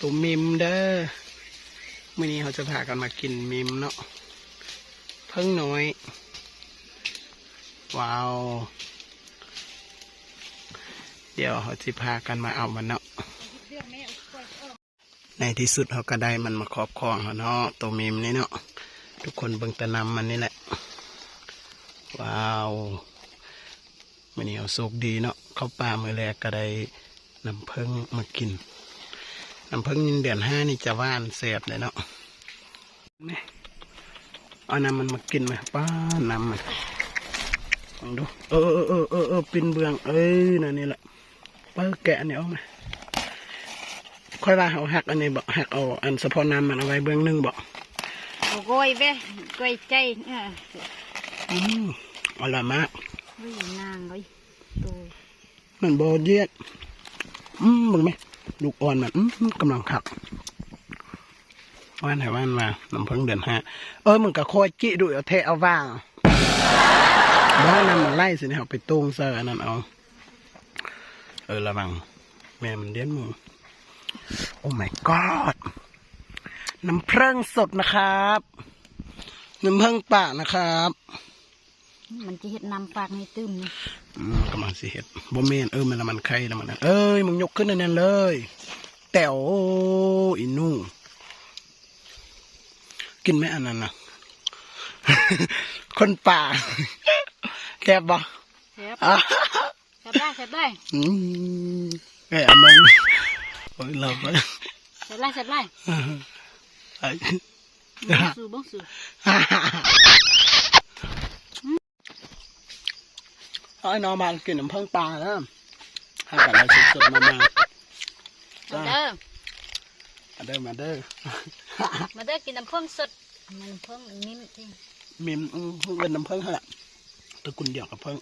ตัวมิมเด้อมื่อนี้เขาจะพากันมากินมิมเนาะเพิ่งน้อย ว้าว เดี๋ยวเขาจะพากันมาเอามันเนาะในที่สุดเขาก็ได้มันมาครอบครองเขาเนาะตัวมิมนี่เนาะทุกคนเบิ่งตะนำมันนี่แหละ ว้าวมื่อนี้เอาโชคดีเนาะเข้าป่ามือแรกก็ได้น้ำเพิ่งมากิน น้ำเพิ่งเดือนห้านี่จะหว่านแสบเลยเนาะนี่เอาน้ำมันมากินไหมป้าน้ำมันลองดู เออเออเออเออเออปินเบือง เอ้ยนั่นนี่แหละป้าแกะอันนี้ออกมาค่อยว่าเอาหักอันนี้บอกหักเอาอันสะพอน้ำมันเอาไว้เบื้องหนึงบอกโอ้ยเว้ยกล้วยใจเอออืมอร่อยมากเฮ้ยนางเฮ้ยตัวมันโบเยียดอืมมึงไหม ลูกอ่อนมันกำลังขักว่านไหนว่านมาน้ำพิ่งเดือนห้าเออมึงกับโคจิดูเอาเทเอาว่างบ้านนั้นมันไล่สิเนี่ยเอาไปตุ้งเซอร์อันนั้นเอา เออระวัง แม่มันเลี้ยนมือโอ้ my god น้ำเพร่งสดนะครับ น้ำเพร่งป่านะครับ มันจะเห็ดนำปากในตื้มนี่อืมกำลังสิเห็ดบ่แม่นเออมันละมันไข่ละมันนั่นเอ้ยมึงยกขึ้นนั่นๆเลย แต๋วอินูกินไหมอันนั้นนะคนป่าแกบบ่แซ่บอะแซ่บได้แซ่บได้อืมแกอันนั้นโอ้ยเราก็แซ่บได้แซ่บได้ไอ้บ้งสูบ้งสู เอา ไอ้น้องมากินน้ำเพิ่งปลาแล้วให้กับเราสดๆมามามาเด้อมาเด้อมาเด้อมาเด้อกินน้ำเพิ่งสดมันน้ำเพิ่งนิ่มจริงมีมอืมเป็นน้ำเพิ่งเหรอตระกุลเดียวกับเพิ่ง